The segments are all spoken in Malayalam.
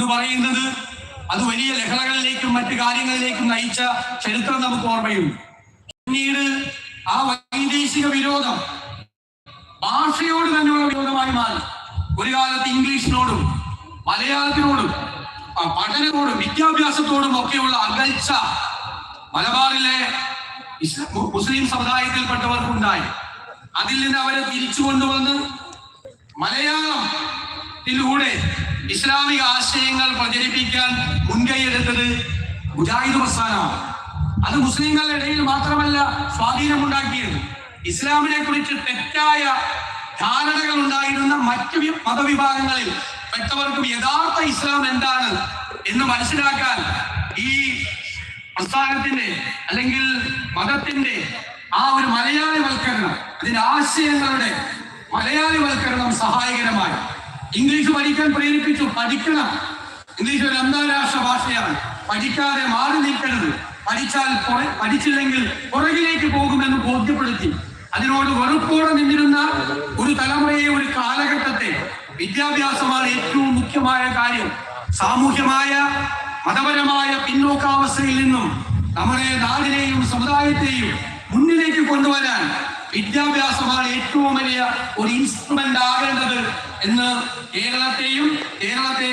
എന്ന് പറയുന്നത് അത് വലിയ ലഹളകളിലേക്കും മറ്റു കാര്യങ്ങളിലേക്കും നയിച്ച ചരിത്രം നമുക്ക് ഓർമ്മയുണ്ട് പിന്നീട് ആ വൈദേശിക വിരോധം ഭാഷയോട് തന്നെയുള്ള വിരോധമായി മാറി. ഒരു കാലത്ത് ഇംഗ്ലീഷിനോടും മലയാളത്തിനോടും പഠനത്തോടും വിദ്യാഭ്യാസത്തോടും ഒക്കെയുള്ള അകൽച്ച മലബാറിലെ മുസ്ലിം സമുദായത്തിൽപ്പെട്ടവർക്കുണ്ടായി. അതിൽ നിന്ന് അവരെ തിരിച്ചു കൊണ്ടുവന്ന് മലയാളത്തിലൂടെ ഇസ്ലാമിക ആശയങ്ങൾ പ്രചരിപ്പിക്കാൻ മുൻകൈയെടുത്തത് മുജാഹിദ് പ്രസ്ഥാനമാണ്. അത് മുസ്ലിങ്ങളുടെ ഇടയിൽ മാത്രമല്ല സ്വാധീനമുണ്ടാക്കിയത് ഇസ്ലാമിനെ കുറിച്ച് തെറ്റായ ധാരണകൾ ഉണ്ടായിരുന്ന മറ്റ് മതവിഭാഗങ്ങളിൽ പെട്ടവർക്കും യഥാർത്ഥ ഇസ്ലാം എന്താണ് എന്ന് മനസ്സിലാക്കാൻ ഈ പ്രസ്ഥാനത്തിന്റെ അല്ലെങ്കിൽ മതത്തിന്റെ ആ ഒരു മലയാളിവൽക്കരണം അതിന്റെ ആശയങ്ങളുടെ മലയാളിവൽക്കരണം സഹായകരമായി. ഇംഗ്ലീഷ് പഠിക്കാൻ പ്രേരിപ്പിച്ചു. പഠിക്കണം. ഇംഗ്ലീഷ് ഒരു അന്താരാഷ്ട്ര ഭാഷയാണ്. പഠിക്കാതെ മാറി നിൽക്കരുത്. പഠിച്ചാൽ പഠിച്ചില്ലെങ്കിൽ പുറകിലേക്ക് പോകുമെന്ന് ബോധ്യപ്പെടുത്തി. അതിനോട് വെറുപ്പോടെ നിന്നിരുന്ന ഒരു തലമുറയെ ഒരു കാലഘട്ടത്തെ വിദ്യാഭ്യാസമാണ് ഏറ്റവും മുഖ്യമായ കാര്യം. സാമൂഹ്യമായ മതപരമായ പിന്നോക്കാവസ്ഥയിൽ നിന്നും നമ്മുടെ നാടിനെയും സമുദായത്തെയും മുന്നിലേക്ക് കൊണ്ടുവരാൻ വിദ്യാഭ്യാസമാണ് ഏറ്റവും വലിയ ഒരു ഇൻസ്ട്രുമെന്റ് ആകേണ്ടത് എന്ന് കേരളത്തെയും കേരളത്തെ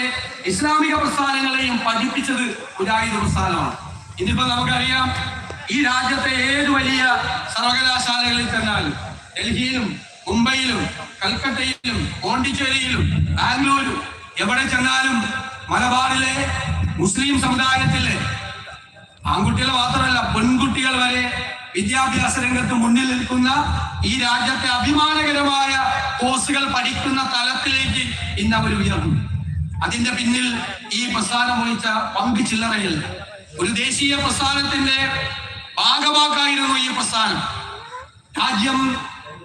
ഇസ്ലാമിക പ്രസ്ഥാനങ്ങളെയും പഠിപ്പിച്ചത് മുജാഹിദ് പ്രസ്ഥാനമാണ്. ഇന്നിപ്പോ നമുക്കറിയാം ഈ രാജ്യത്തെ ഏത് വലിയ സർവകലാശാലകളിൽ ചെന്നാലും ഡൽഹിയിലും മുംബൈയിലും കൽക്കട്ടയിലും പോണ്ടിച്ചേരിയിലും ബാംഗ്ലൂരും എവിടെ ചെന്നാലും മലബാറിലെ മുസ്ലിം സമുദായത്തിലെ ആൺകുട്ടികൾ മാത്രമല്ല പെൺകുട്ടികൾ വരെ വിദ്യാഭ്യാസ രംഗത്ത് മുന്നിൽ നിൽക്കുന്ന ഈ രാജ്യത്തെ അഭിമാനകരമായ കോഴ്സുകൾ പഠിക്കുന്ന തലത്തിലേക്ക് ഇന്ന് അവർ ഉയർന്നു. അതിന്റെ പിന്നിൽ ഈ പ്രസ്ഥാനം വഹിച്ച പങ്ക് ചില്ലറയിൽ ഒരു ദേശീയ പ്രസ്ഥാനത്തിന്റെ ഭാഗമാക്കായിരുന്നു ഈ പ്രസ്ഥാനം. രാജ്യം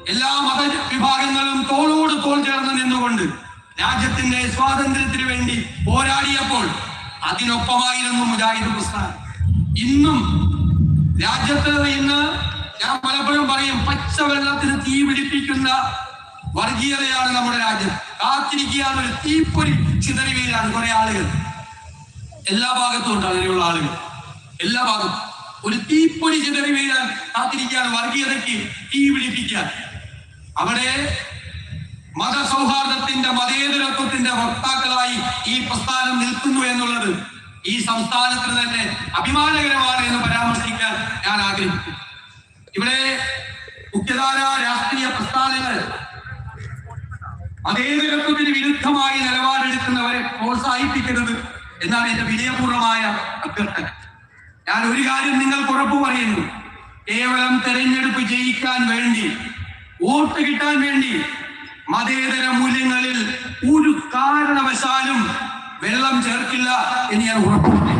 എല്ലാ മത വിഭാഗങ്ങളും തോളോട് തോൾ ചേർന്ന് നിന്നുകൊണ്ട് രാജ്യത്തിന്റെ സ്വാതന്ത്ര്യത്തിന് വേണ്ടി പോരാടിയപ്പോൾ അതിനൊപ്പമായിരുന്നു മുജാഹിദ് പ്രസ്ഥാനം. ഇന്നും രാജ്യത്ത് ഇന്ന് ഞാൻ പലപ്പോഴും പറയും പച്ചവെള്ളത്തിന് തീ പിടിപ്പിക്കുന്ന വർഗീയതയാണ് നമ്മുടെ രാജ്യം. കാത്തിരിക്കുകയാണ് ഒരു തീപ്പൊരി ചിതറി കുറെ ആളുകൾ. എല്ലാ ഭാഗത്തും ഉണ്ട് അങ്ങനെയുള്ള ആളുകൾ. എല്ലാ ഭാഗത്തും. ഒരു തീപ്പൊരി ചിതറി വീഴാൻ കാത്തിരിക്കുകയാണ് വർഗീയതയ്ക്ക് തീ പിടിപ്പിക്കാൻ. അവിടെ മതസൗഹാർദ്ദത്തിന്റെ മതേതരത്വത്തിന്റെ വക്താക്കളായി ഈ പ്രസ്ഥാനം നിൽക്കുന്നു എന്നുള്ളത് ഈ സംസ്ഥാനത്തിന് തന്നെ അഭിമാനകരമാണ് എന്ന് പരാമർശിക്കാൻ ഞാൻ ആഗ്രഹിക്കുന്നു. ഇവിടെ മുഖ്യധാര രാഷ്ട്രീയ പ്രസ്ഥാനങ്ങൾ മതേതരത്വത്തിന് വിരുദ്ധമായി നിലപാടെടുക്കുന്നവരെ പ്രോത്സാഹിപ്പിക്കരുത് എന്നാണ് എന്റെ വിനയപൂർവമായ അഭ്യർത്ഥന. ഞാൻ ഒരു കാര്യം നിങ്ങൾക്ക് ഉറപ്പു പറയുന്നു. കേവലം തെരഞ്ഞെടുപ്പ് ജയിക്കാൻ വേണ്ടി വോട്ട് കിട്ടാൻ വേണ്ടി മതേതര മൂല്യങ്ങളിൽ ഒരു കാരണവശാലും വെള്ളം ചേർക്കില്ല എന്ന് ഞാൻ ഉറപ്പുണ്ട്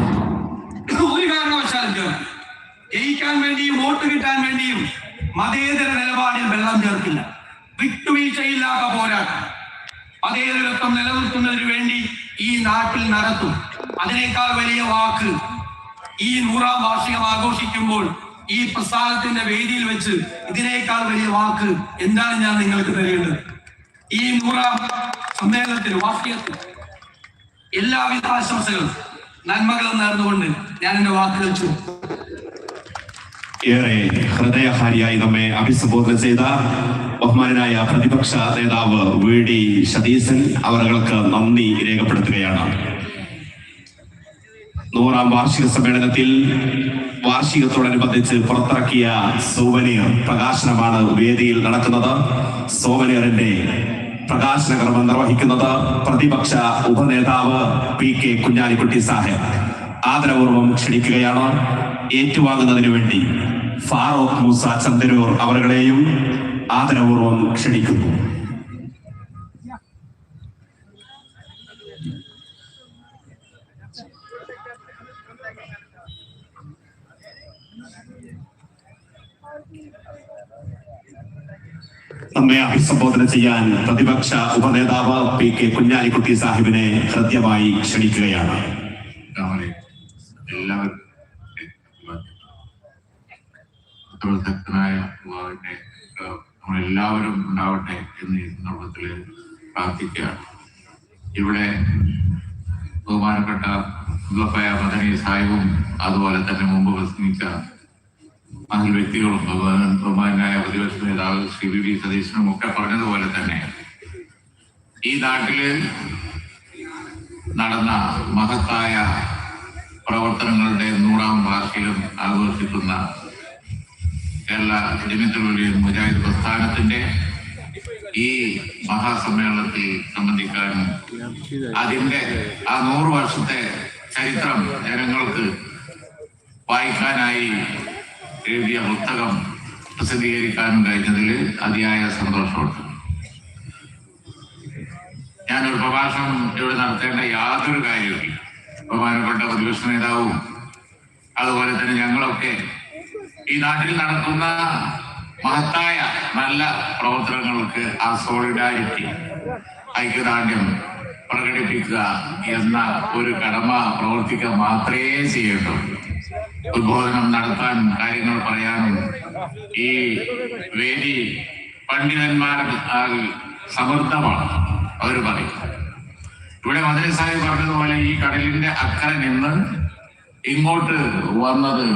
ഒരു കാരണവശാലും ജയിക്കാൻ വേണ്ടിയും വോട്ട് കിട്ടാൻ വേണ്ടിയും മതേതര നിലപാടിൽ വെള്ളം ചേർക്കില്ല. വിട്ടുവീഴ്ചയില്ലാത്ത പോരാട്ടം. മതേതരത്വം നിലനിർത്തുന്നതിന് വേണ്ടി ഈ നാട്ടിൽ നടത്തും. അതിനേക്കാൾ വലിയ വാക്ക് ഈ നൂറാം വാർഷികം ആഘോഷിക്കുമ്പോൾ ഈ പ്രസ്ഥാനത്തിന്റെ വേദിയിൽ വെച്ച് ഇതിനേക്കാൾ വലിയ വാക്ക് എന്താണ് ഞാൻ നിങ്ങൾക്ക് തരേണ്ടത്? ഈ നൂറാം സമ്മേളനത്തിൽ വാർഷികത്തിൽ എല്ലാവിധ ആശംസകളും. നന്മകളും നേർന്നുകൊണ്ട് ഞാൻ എന്റെ വാക്കുകൾ ചുരുക്കും ഏറെ ഹൃദയഹാരിയായി നമ്മെ അഭിസംബോധന ചെയ്ത ബഹുമാനായ പ്രതിപക്ഷ നേതാവ് വി ഡി സതീശൻ അവർക്ക് നന്ദി രേഖപ്പെടുത്തുകയാണ്. നൂറാം വാർഷിക സമ്മേളനത്തിൽ വാർഷികത്തോടനുബന്ധിച്ച് പുറത്തിറക്കിയ സോവനിയർ പ്രകാശനമാണ് വേദിയിൽ നടക്കുന്നത്. സോവനിയറിന്റെ പ്രകാശന കർമ്മം നിർവഹിക്കുന്നത് പ്രതിപക്ഷ ഉപനേതാവ് പി കെ കുഞ്ഞാലിക്കുട്ടി സാഹേബ് ആദരപൂർവം ക്ഷണിക്കുകയാണ്. ഏറ്റുവാങ്ങുന്നതിന് വേണ്ടി ഫാറൂഖ് മൂസ ചന്ദ്രൂർ അവരുടെയും ആദരപൂർവം ക്ഷണിക്കുന്നു. നമ്മെ അഭിസംബോധന ചെയ്യാൻ പ്രതിപക്ഷ ഉപനേതാവ് പി കെ കുഞ്ഞാലിക്കുട്ടി സാഹിബിനെ ഹൃദ്യമായി ക്ഷണിക്കുകയാണ്. എല്ലാവരും നമ്മളെല്ലാവരും ഉണ്ടാവട്ടെ എന്ന് ഈ സന്ദർഭത്തിൽ പ്രാർത്ഥിക്കുകയാണ് ഇവിടെ ബഹുമാനപ്പെട്ട മുല്ലപ്പയ മദനി സാഹിബും അതുപോലെ തന്നെ മുമ്പ് പ്രസംഗിച്ച മഹൽ വ്യക്തികളും ബഹുമാന ബഹുമാനായ പ്രതിപക്ഷ നേതാവ് ശ്രീ വി വി സതീശനും ഒക്കെ പറഞ്ഞതുപോലെ തന്നെ ഈ നാട്ടിൽ നടന്ന മഹത്തായ പ്രവർത്തനങ്ങളുടെ നൂറാം വാർഷികം ആഘോഷിക്കുന്ന കേരള ജമിത്തുലി മുജാഹിദ് പ്രസ്ഥാനത്തിന്റെ ഈ മഹാസമ്മേളനത്തിൽ സംബന്ധിക്കാൻ അതിന്റെ ആ നൂറ് വർഷത്തെ ചരിത്രം ജനങ്ങൾക്ക് വായിക്കാനായി എഴുതിയ പുസ്തകം പ്രസിദ്ധീകരിക്കാൻ കഴിഞ്ഞതിൽ അതിയായ സന്തോഷമുണ്ട്. ഞാനൊരു പ്രഭാഷണം ഇവിടെ നടത്തേണ്ട യാതൊരു കാര്യവുമില്ല. ബഹുമാനപ്പെട്ട പ്രതിപക്ഷ നേതാവും അതുപോലെ തന്നെ ഞങ്ങളൊക്കെ ഈ നാട്ടിൽ നടക്കുന്ന മഹത്തായ നല്ല പ്രവർത്തനങ്ങൾക്ക് ആ സോളിഡാരിറ്റി ഐക്യദാർഢ്യം പ്രകടിപ്പിക്കുക എന്ന ഒരു കടമ പ്രവർത്തിക്കുക മാത്രമേ ചെയ്യേണ്ടുള്ളൂ ഉദ്ബോധനം നടത്താൻ കാര്യങ്ങൾ പറയാനും ഈ വേദി പണ്ഡിതന്മാർ സമൃദ്ധമാണ്. അവർ പറയും. ഇവിടെ മന്ത്രി സാഹിബ് പറഞ്ഞതുപോലെ ഈ കടലിന്റെ അക്കരെ നിന്ന് ഇങ്ങോട്ട് വന്നത്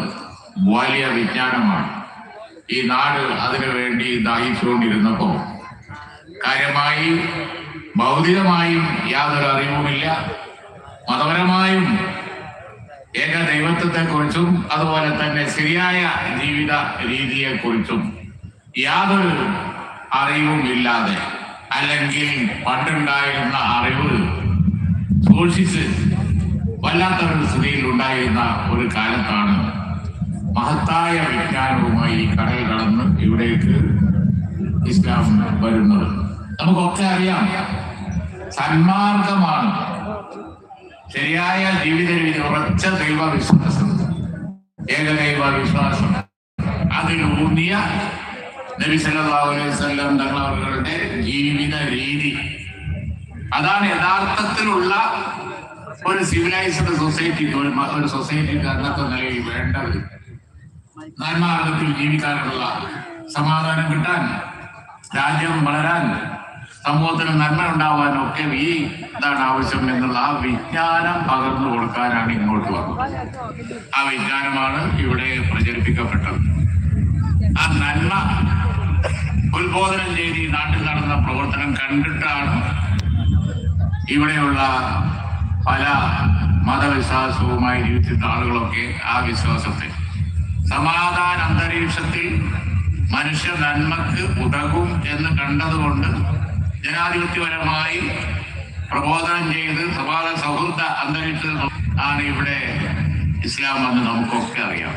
വലിയ വിജ്ഞാനമാണ്. ഈ നാട് അതിനു വേണ്ടി ദാഹിച്ചുകൊണ്ടിരുന്നപ്പോ കാര്യമായി ഭൗതികമായും യാതൊരു അറിവുമില്ല. മതപരമായും ഏക ദൈവത്വത്തെ കുറിച്ചും അതുപോലെ തന്നെ ശരിയായ ജീവിത രീതിയെ കുറിച്ചും യാതൊരു അറിവും ഇല്ലാതെ അല്ലെങ്കിൽ പണ്ടുണ്ടായിരുന്ന അറിവ് സൂക്ഷിച്ച് വല്ലാത്തൊരു സ്ഥിതിയിൽ ഉണ്ടായിരുന്ന ഒരു കാലത്താണ് മഹത്തായ വിജ്ഞാനവുമായി കടൽ കടന്ന് ഇവിടേക്ക് ഇസ്ലാം വരുന്നത്. നമുക്കൊക്കെ അറിയാം സന്മാർഗമാണ് ശരിയായ ജീവിത രീതി ഉറച്ച ദൈവ വിശ്വാസം ഏകദൈവ വിശ്വാസം. അതിലൂന്നിയ നബി സല്ലല്ലാഹു അലൈഹി വസല്ലം തങ്ങളുടെ ജീവിത രീതി. അതാണ് യഥാർത്ഥത്തിലുള്ള ഒരു സിവിലൈസ്ഡ് സൊസൈറ്റി ഒരു സൊസൈറ്റി അന്നത്തെ നിലയിൽ വേണ്ടത്. നന്മാർഗത്തിൽ ജീവിക്കാനുള്ള സമാധാനം കിട്ടാൻ രാജ്യം വളരാൻ സമൂഹത്തിന് നന്മ ഉണ്ടാവാനും ഒക്കെ ഈ ഇതാണ് ആവശ്യം എന്നുള്ള ആ വിജ്ഞാനം പകർന്നു കൊടുക്കാനാണ് ഇങ്ങോട്ട് വന്നത്. ആ വിജ്ഞാനമാണ് ഇവിടെ പ്രചരിപ്പിക്കപ്പെട്ടത്. ആ നന്മ ഉത്ബോധനം ചെയ്ത് ഈ നാട്ടിൽ നടന്ന പ്രവർത്തനം കണ്ടിട്ടാണ് ഇവിടെയുള്ള പല മതവിശ്വാസവുമായി ജീവിച്ചിരുന്ന ആളുകളൊക്കെ ആ വിശ്വാസത്തെ. സമാധാന അന്തരീക്ഷത്തിൽ മനുഷ്യ നന്മക്ക് ഉതകും എന്ന് കണ്ടതുകൊണ്ട് ജനാധിപത്യപരമായി പ്രബോധനം ചെയ്ത് സമാധാന സൗഹൃദ അന്തരീക്ഷത്തിൽ ആണ് ഇവിടെ ഇസ്ലാം എന്ന് നമുക്കൊക്കെ അറിയാം.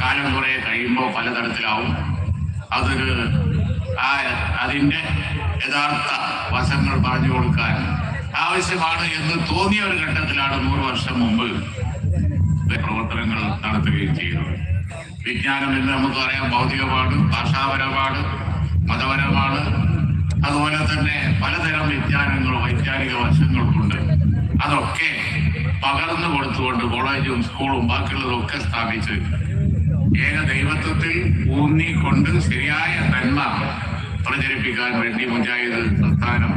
കാലം കുറെ കഴിയുമ്പോൾ പലതരത്തിലാവും. അതൊരു ആ അതിന്റെ യഥാർത്ഥ വശങ്ങൾ പറഞ്ഞു കൊടുക്കാൻ ആവശ്യമാണ് എന്ന് തോന്നിയ ഒരു ഘട്ടത്തിലാണ് നൂറ് വർഷം മുമ്പ് പ്രവർത്തനങ്ങൾ നടത്തുകയും ചെയ്തത്. വിജ്ഞാനം എന്ന് നമുക്കറിയാം ഭൗതികമാണ് ഭാഷാപരമാണ് മതപരമാണ് അതുപോലെ തന്നെ പലതരം വിജ്ഞാനങ്ങളും വൈജ്ഞാനിക വശങ്ങളുണ്ട് അതൊക്കെ പകർന്നു കൊടുത്തുകൊണ്ട് കോളേജും സ്കൂളും ബാക്കിയുള്ളതും ഒക്കെ സ്ഥാപിച്ച് ഏക ദൈവത്വത്തിൽ ഊന്നിക്കൊണ്ട് ശരിയായ നന്മ പ്രചരിപ്പിക്കാൻ വേണ്ടി മുജാഹിദ് സംസ്ഥാനം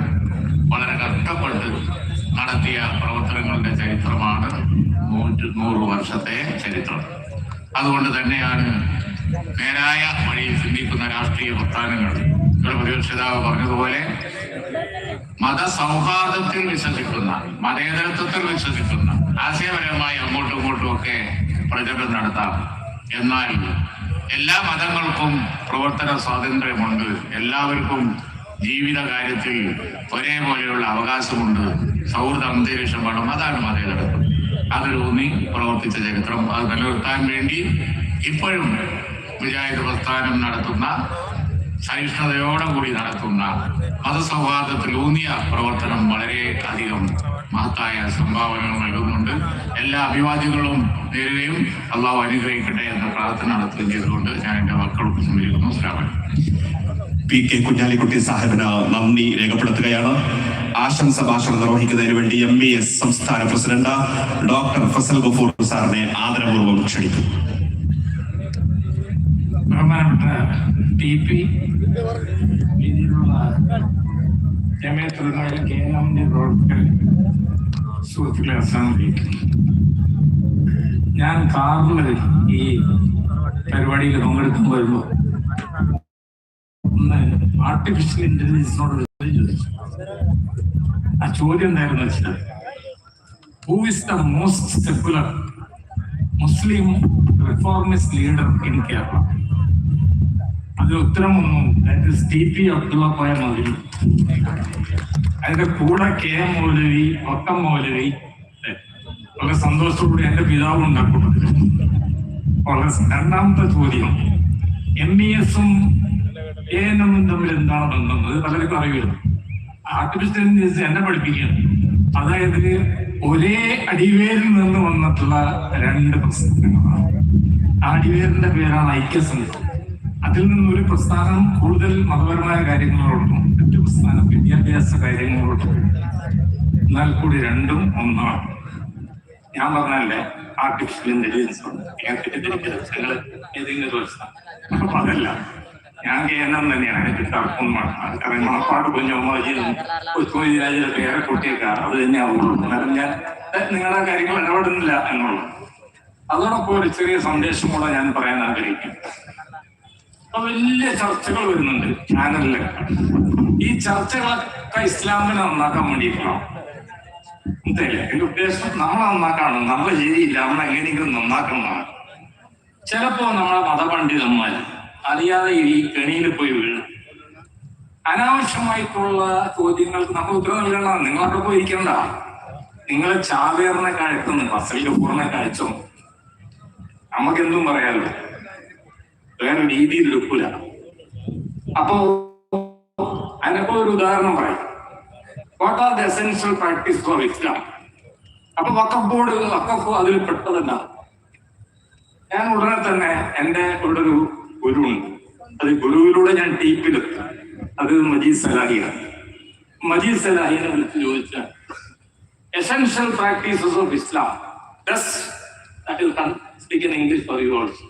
വളരെ കഷ്ടപ്പെട്ട് നടത്തിയ പ്രവർത്തനങ്ങളുടെ ചരിത്രമാണ് നൂറ്റി നൂറ് വർഷത്തെ ചരിത്രം. അതുകൊണ്ട് തന്നെയാണ് നേരായ വഴിയിൽ ചിന്തിക്കുന്ന രാഷ്ട്രീയ പ്രസ്ഥാനങ്ങൾ പ്രതിപക്ഷിതാവ് പറഞ്ഞതുപോലെ മതസൗഹാർദ്ദത്തിൽ വിശ്വസിക്കുന്ന മതേതരത്വത്തിൽ വിശ്വസിക്കുന്ന ആശയപരമായി അങ്ങോട്ടും ഇങ്ങോട്ടും ഒക്കെ പ്രചരണം നടത്താം. എന്നാൽ എല്ലാ മതങ്ങൾക്കും പ്രവർത്തന സ്വാതന്ത്ര്യമുണ്ട്. എല്ലാവർക്കും ജീവിത കാര്യത്തിൽ ഒരേപോലെയുള്ള അവകാശമുണ്ട്. സൗഹൃദ അന്തരീക്ഷം വേണം. അതാണ് മതേതരത്വം. അതിലൂന്നി പ്രവർത്തിച്ച ചരിത്രം. അത് നിലനിർത്താൻ വേണ്ടി ഇപ്പോഴും വിചാരിത പ്രസ്ഥാനം നടത്തുന്ന സഹിഷ്ണുതയോടുകൂടി നടത്തുന്ന മതസൗഹാർദ്ദത്തിൽ ഊന്നിയ പ്രവർത്തനം വളരെ അധികം മഹത്തായ സംഭാവനകൾ നൽകുന്നുണ്ട്. എല്ലാ അഭിവാദ്യങ്ങളും നേരുകയും അള്ളാഹു അനുഗ്രഹിക്കട്ടെ എന്ന പ്രാർത്ഥന നടത്തുകയും ചെയ്തുകൊണ്ട് ഞാൻ എന്റെ മക്കൾക്ക് സമീപിക്കുന്നു ശ്രാവൺ പി കെ കുഞ്ഞാലിക്കുട്ടി സാഹിബിന് നന്ദി രേഖപ്പെടുത്തുകയാണ്. ആശംസ ഭാഷണം നിർവഹിക്കുന്നതിന് വേണ്ടി എം ബി എസ് സംസ്ഥാന പ്രസിഡന്റ് ഡോക്ടർ ഫസൽ ഗഫൂർ സാറിനെ ആദരപൂർവം ക്ഷണിക്കും ബഹുമാനപ്പെട്ട ടി പി. രീതിയിലുള്ള ജമയത്തുലമയുടെ കേരളത്തിന്റെ പ്രവർത്തകർ സുഹൃത്തുക്കളെ വലൈക്കും ഞാൻ കാറിൽ ഈ പരിപാടിയിൽ പങ്കെടുക്കുമ്പോൾ വരുമ്പോൾ ഒന്ന് ആർട്ടിഫിഷ്യൽ ഇന്റലിജൻസിനോട് ചോദിച്ചു. ആ ചോദ്യം എന്തായിരുന്നു വെച്ചാൽ who is the most secular Muslim reformist leader in Kerala അതിന് ഉത്തരമൊന്നും ടി പി അബ്ദുള്ള പോയ മൗലവി അതിന്റെ കൂടെ കെ എം മൗലവി ഒക്കം മൗലവി വളരെ സന്തോഷത്തോടെ എന്റെ പിതാവ് ഉണ്ടാക്കുന്നത് വളരെ രണ്ടാമത്തെ ചോദ്യം. എം ഇ എസും എ എൻ എമ്മും തമ്മിൽ എന്താണ് ബന്ധം? അത് പലർക്കും അറിയില്ല ആർട്ടിഫിഷ്യൽ എന്നെ പഠിപ്പിക്കുകയാണ്. അതായത് ഒരേ അടിവേരിൽ നിന്ന് വന്നിട്ടുള്ള രണ്ട് പ്രശ്നങ്ങളാണ്. ആ അടിവേരിന്റെ പേരാണ് ഐക്യസംഘം അതിൽ നിന്ന് ഒരു പ്രസ്ഥാനം കൂടുതൽ മതപരമായ കാര്യങ്ങളോടും മറ്റു പ്രസ്ഥാനം വിദ്യാഭ്യാസ കാര്യങ്ങളോടും എന്നാൽ കൂടി രണ്ടും ഒന്നാണ്. ഞാൻ പറഞ്ഞല്ലേ ആർട്ടിഫിഷ്യൽ ഇന്റലിജൻസ് ഉണ്ട് ഏതെങ്കിലും അപ്പൊ അതല്ല. ഞാൻ കേന്ദ്രം തന്നെയാണ് എനിക്ക് തർക്കം കാരണം മണപ്പാട് കുഞ്ഞമ്മജിയും കൊച്ചുമൊഴിരാജിലൊക്കെ ഏറെ കുട്ടിയൊക്കെ. അത് തന്നെയാവുള്ളൂ കാരണം ഞാൻ നിങ്ങളുടെ കാര്യങ്ങൾ ഇടപെടുന്നില്ല എന്നുള്ളത് അതോടൊപ്പം ഒരു ചെറിയ സന്ദേശം കൂടെ ഞാൻ പറയാൻ ആഗ്രഹിക്കുന്നു. വലിയ ചർച്ചകൾ വരുന്നുണ്ട് ചാനലിലൊക്കെ ഈ ചർച്ചകളൊക്കെ ഇസ്ലാമിനെ നന്നാക്കാൻ വേണ്ടിയിട്ടാണ് മനസ്സിലായില്ലേ എന്റെ ഉദ്ദേശം നമ്മളെ നന്നാക്കാണ്. നമ്മളെ ശരിയില്ല നമ്മളെ എങ്ങനെയെങ്കിലും നന്നാക്കുന്നതാണ്. ചിലപ്പോ നമ്മളെ മതപണ്ഡിതന്മാർ അറിയാതെ ഈ കെണിയിൽ പോയി വീഴും. അനാവശ്യമായിട്ടുള്ള ചോദ്യങ്ങൾക്ക് നമ്മൾ ഉത്തരം നൽകണം നിങ്ങളൊക്കെ പോയി ഇരിക്കണ്ട. നിങ്ങൾ ചാവേറിനെ കഴിക്കുന്നു ഫസൽ ഗഫൂറിനെ കഴിച്ചോ നമുക്കെന്തും പറയാലോ? വേറെ രീതിയിൽ എടുക്കൂല. അപ്പോ അതിനപ്പോ ഒരു ഉദാഹരണം പറയും. What are the essential practice for Islam അപ്പൊ വക്കഫ് ബോർഡ് വക്കഫ് അതിൽ പെട്ടതല്ല. ഞാൻ ഉടനെ തന്നെ എന്റെ ഇവിടെ ഒരു ഗുരു ഉണ്ട് അത് ഗുരുവിലൂടെ ഞാൻ ടീപ്പിലെത്തി. അത് മജീദ് സലാഹിയാണ്. മജീദ് സലാഹിനെ വിളിച്ച് ചോദിച്ച essential practices of Islam does that speak in English for you also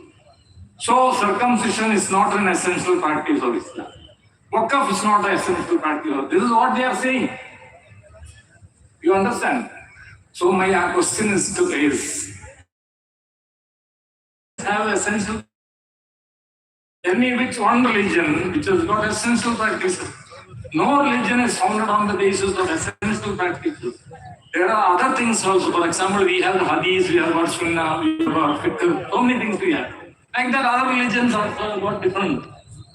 So circumcision is not an essential practice of Islam. Wakaf is not an essential practice. Of, this is what they are saying. You understand? So my question is to is have essential. any which one religion which has got essential practices. No religion is founded on the basis of essential practices. There are other things also. For example, we have hadith, we have got sunnah, we have fiqh, so many things we have. Like that, other religions also have got different.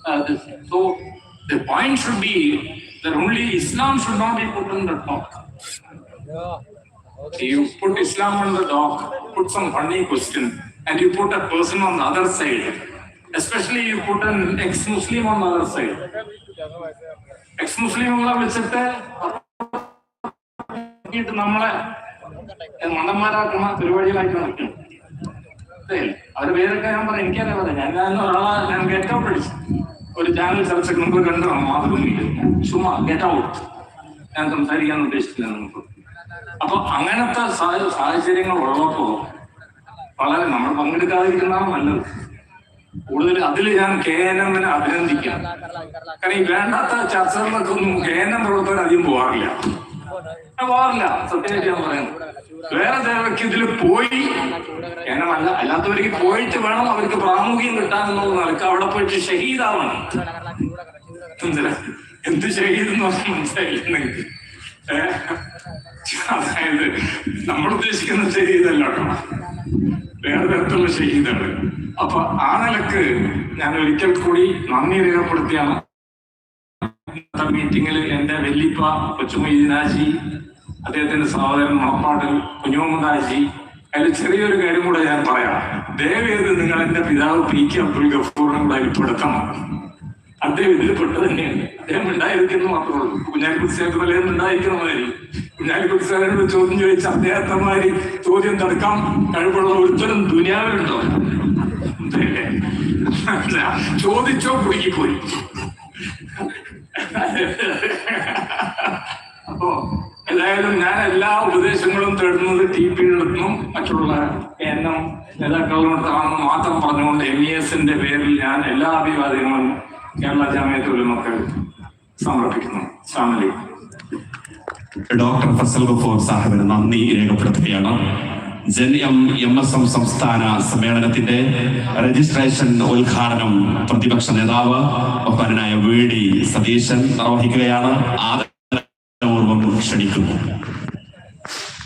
Uh, this. So the point should be that only Islam should not be put on the top. You put Islam on the dock, put some funny question, and you put a person on the other side. Especially you put an ex-Muslim on the other side. എക്സ്-മുസ്ലിമുകളെ വെച്ചിട്ട് നോക്കിയിട്ട് നമ്മളെ മണ്ടന്മാരാക്കുന്ന പരിപാടികളായിട്ട് നടക്കുന്നു അവർ പേരൊക്കെ ഞാൻ പറയാം എനിക്കറിയാം പറയാം ഞാൻ ഒരാളെ ഞാൻ ഗെറ്റ് ഔട്ട് അടിച്ചു. ഒരു ചാനൽ ചർച്ചയ്ക്ക് നിങ്ങൾ കണ്ടോ. മാതൃഭൂമിയിൽ ചുമ്മാ ഗെറ്റ് ഔട്ട് ഞാൻ സംസാരിക്കാൻ ഉദ്ദേശിക്കുന്നത് നമുക്ക്. അപ്പൊ അങ്ങനത്തെ സാഹ- സാഹചര്യങ്ങൾ ഉള്ളപ്പോ വളരെ നമ്മൾ പങ്കെടുക്കാതിരിക്കുന്നതാണ് നല്ലത്. കൂടുതൽ അതിൽ ഞാൻ കെ എൻ എമ്മിനെ അഭിനന്ദിക്കാം. കാരണം ഈ വേണ്ടാത്ത ചർച്ചകളിലൊക്കെ ഒന്നും കെ എൻ എം പ്രവർത്തകർ അധികം പോകാറില്ല പോകാറില്ല സത്യമായിട്ട് ഞാൻ പറയുന്നത് വേറെ ചിലർക്ക് ഇതിൽ പോയി? നല്ല അല്ലാത്തവർക്ക് പോയിട്ട് വേണം അവർക്ക് പ്രാമുഖ്യം കിട്ടാനെന്നുള്ള നടക്കുക അവിടെ പോയിട്ട് ഷഹീദാവണം? എന്ത് ഷഹീദ് എന്ന് പറഞ്ഞാൽ അതായത് നമ്മൾ ഉദ്ദേശിക്കുന്ന ഷഹീദല്ല കേട്ടോ. വേറെ തരത്തിലുള്ള ഷഹീദാണ്. അപ്പൊ ആ നിലയ്ക്ക് ഞാൻ ഒരിക്കൽ കൂടി നന്ദി രേഖപ്പെടുത്തിയാണ്. മീറ്റിംഗിൽ എന്റെ വെല്ലിപ്പ കൊച്ചുമൊയ്തീനാജി അദ്ദേഹത്തിന്റെ സഹോദരൻ മണപ്പാട്ടിൽ കുഞ്ഞുമുഹമ്മദാജി അതിൽ ചെറിയൊരു കാര്യം കൂടെ ഞാൻ പറയാം. ദയവേത് നിങ്ങൾ എന്റെ പിതാവ് പി കെ അബ്ദുൽ ഗഫൂറിനെ കൂടെ അതിൽ അദ്ദേഹം ഇതിൽ പെട്ട് തന്നെയാണ്. അദ്ദേഹം ഉണ്ടായിരിക്കുന്നു മാത്രമേ ഉള്ളൂ. കുഞ്ഞാലിക്കുട്ടി സാഹിബ് പലരും ഉണ്ടായിരിക്കണമായിരിക്കും കുഞ്ഞാലിക്കുട്ടി സാഹിബിനോട് ചോദ്യം ചോദിച്ച അദ്ദേഹത്തെമാരി ചോദ്യം തടുക്കാൻ കഴിവുള്ള ഒരുത്തരം ദുനിയാവിലുണ്ടോ ചോദിച്ചോ കുടുങ്ങിപ്പോയി. അപ്പോ ഏതായാലും ഞാൻ എല്ലാ ഉപദേശങ്ങളും തേടുന്നത് ടി പിയിൽ നിന്നും മറ്റുള്ള എണ്ണം നേതാക്കളോട് ആണെന്ന് മാത്രം പറഞ്ഞുകൊണ്ട് എം ഇ എസിന്റെ പേരിൽ ഞാൻ എല്ലാ അഭിവാദ്യങ്ങളും കേരള ജാമ്യത്തുലമൊക്കെ സമർപ്പിക്കുന്നു. സാമലി ഡോക്ടർ ഫസൽ ഗഫൂർ സാഹിബിന് നന്ദി രേഖപ്പെടുത്തുകയാണ്. ജൻ എം എം എസ് എം സംസ്ഥാന സമ്മേളനത്തിന്റെ രജിസ്ട്രേഷൻ ഉദ്ഘാടനം പ്രതിപക്ഷ നേതാവ് ബഹുമാനായ വി ഡി സതീശൻ നിർവഹിക്കുകയാണ്. ആദരപൂർവം ക്ഷണിക്കുന്നു